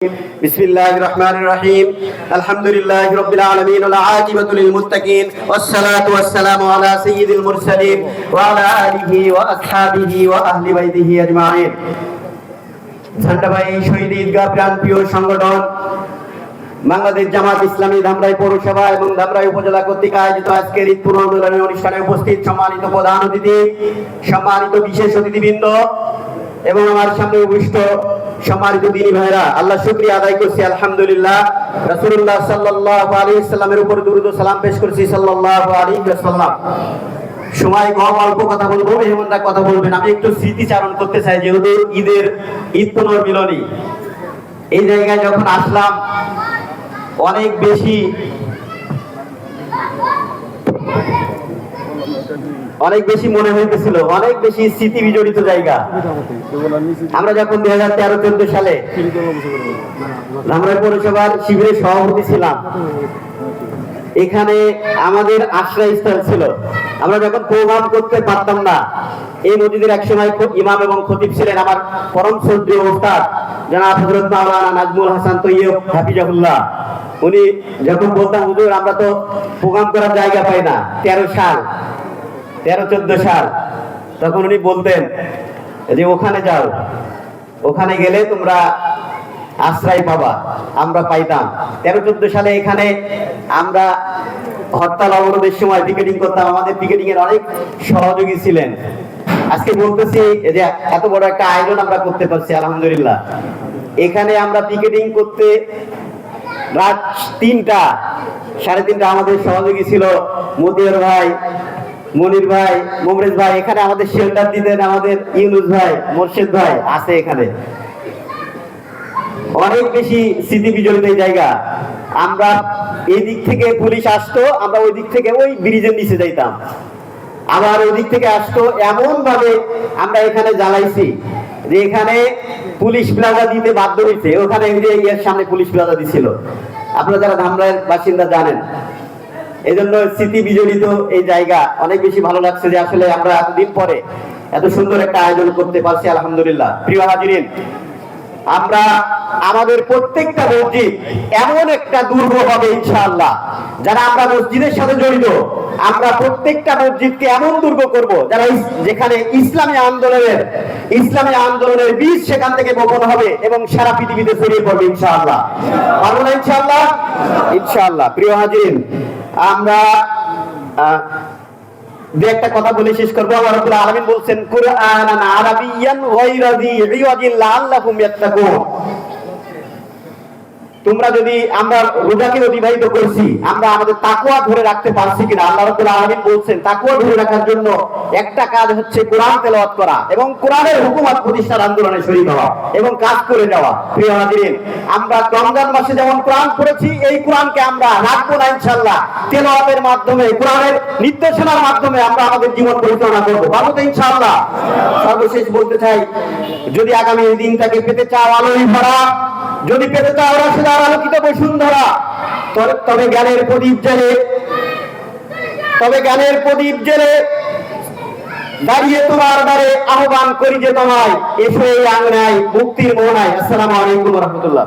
بسم الله الرحمن الرحيم الحمد لله رب العالمين والعاقبة للمتقين والصلاة والسلام على سيد المرسلين وعلى آله وأصحابه وأهل بيته أجمعين ঝান্ডাবাই শহীদ ঈদগাহ প্রাণপ্রিয় সংগঠন বাংলাদেশ জামাত ইসলামী ধামরাই পৌরসভা এবং ধামরাই উপজেলা কর্তৃক আয়োজিত আজকের ঈদ পুনর্মিলনের অনুষ্ঠানে উপস্থিত সম্মানিত প্রধান অতিথি সম্মানিত বিশেষ অতিথিবৃন্দ এবং আমার সামনে উপবিষ্ট সম্মানিত দিনী ভাইরা, আল্লাহ শুক্রিয়া আদায় করছি, আলহামদুলিল্লাহ। রাসূলুল্লাহ সাল্লাল্লাহু আলাইহি সাল্লামের উপর দুরূদ ও সালাম পেশ করছি, সাল্লাল্লাহু আলাইহি ওয়াসাল্লাম। সময় কম অল্প কথা বলব, মেহমানরা কথা বলবেন। আমি একটু স্মৃতিচারণ করতে চাই, যেহেতু ঈদের ঈদ পুনর্মিলনী। এই জায়গায় যখন আসলাম, অনেক বেশি অনেক বেশি মনে হইতেছিল, অনেক বেশি স্মৃতি বিজড়িত জায়গা। আমরা যখন দুই হাজার তেরো, চোদ্দ সালে ধামরাই পৌরসভার শিবিরের সভাপতি ছিলাম, এখানে আমাদের আশ্রয়স্থল ছিল। আমরা যখন প্রোগ্রাম করতে পারতাম না, এই মসজিদের একসময় খুব ইমাম এবং খতিব ছিলেন আমার পরম শ্রদ্ধীয় ওস্তাদ, জনাব হজরত মাওলানা নাজমুল হাসান তৈয়ব হাফিজাহুল্লাহ। উনি যখন বলতাম হুজুর, আমরা তো প্রোগ্রাম করার জায়গা পাই না, তেরো সাল। তেরো, চোদ্দ সাল। তখন উনি বলতেন যে ওখানে যাও, ওখানে গেলে তোমরা আশ্রয় পাবা, আমরা পাইতাম। তেরো, চোদ্দ সালে এখানে আমরা হরতাল অবরোধের সময় পিকেটিং করতাম। আমাদের পিকেটিং এর অনেক সহযোগী ছিলেন। আজকে বলতেছি যে এত বড় একটা আয়োজন আমরা করতে পারছি, আলহামদুলিল্লাহ। এখানে আমরা পিকেটিং করতে রাত তিনটা, সাড়ে তিনটা আমাদের সহযোগী ছিল মতিয়র ভাই মনির ভাই, মোমরেজ ভাই, এখানে আমাদের শেল্টার দিতেন আমাদের ইউনুস ভাই, মোর্শেদ ভাই আছে এখানে। অনেক বেশি স্মৃতি বিজড়িত জায়গা। আমরা এই দিক থেকে পুলিশ আসতো, আমরা ওই দিক থেকে ওই ব্রিজের নিচে যাইতাম। আবার ওই দিক থেকে আসতো এমন ভাবে আমরা এখানে জ্বালাইছি যে এখানে পুলিশ প্লাজা দিতে বাধ্য হয়েছে। ওখানে ইয়ের সামনে পুলিশ প্লাজা দিছিল। আপনারা যারা ধামরায়ের বাসিন্দা জানেন এই জন্য স্মৃতি বিজড়িত এই জায়গা অনেক বেশি ভালো লাগছে যে আসলে আমরা এতদিন পরে এত সুন্দর একটা আয়োজন করতে পারছি, আলহামদুলিল্লাহ। প্রিয় হাজিরিন, আমরা আমাদের প্রত্যেকটা মসজিদ এমন একটা দুর্গ হবে, ইনশাআল্লাহ। যারা আমরা মসজিদের সাথে জড়িত, আমরা প্রত্যেকটা মসজিদকে এমন দুর্গ করব, যারা যেখানে ইসলামী আন্দোলনের ইসলামী আন্দোলনের বীজ সেখান থেকে বপন হবে এবং সারা পৃথিবীতে ছড়িয়ে পড়বে, ইনশাআল্লাহ। পারব না, ইনশাআল্লাহ? ইনশাআল্লাহ। প্রিয় হাজিরিন আমরা দু একটা কথা বলে শেষ করব। আমার রাব্বুল আলামিন বলছেন কুরআন আরাবিয়ান গায়রা যী ইওয়াজিন ইয়াত্তাকুন। তোমরা যদি আমরা রোজাকে অতিবাহিত করছি, আমরা আমাদের তাকওয়া ধরে রাখতে পারছি কিনা? আল্লাহ রাব্বুল আলামিন বলছেন, তাকওয়া ধরে রাখার জন্য একটা কাজ হচ্ছে কোরআন তেলাওয়াত করা এবং কোরআনের হুকুমত প্রতিষ্ঠার আন্দোলনে শরীক হওয়া এবং কাজ করে যাওয়া প্রিয় হাজিরিন, আমরা রমজান মাসে যেমন কোরআন পড়েছি, এই কোরআনকে আমরা রাখব না ইনশাআল্লাহ। তেলাওয়াতের মাধ্যমে, কোরআনের নির্দেশনার মাধ্যমে আমরা আমাদের জীবন পরিচালনা করব। পারব তো ইনশাআল্লাহ? সর্বশেষ বলতে চাই, যদি আগামী দিনটাকে পেতে চাও আলোয় ভরা, যদি পেতে চাও রাশেদার আলোকিত বসুন্ধরা। তবে জ্ঞানের প্রদীপ জেলে। তবে জ্ঞানের প্রদীপ জেলে। দাঁড়িয়ে তোমার দ্বারে আহ্বান করি যে তোমায়। এসে এই আংনায় মুক্তির মোহনায়। আসসালামু আলাইকুম রহমতুল্লাহ।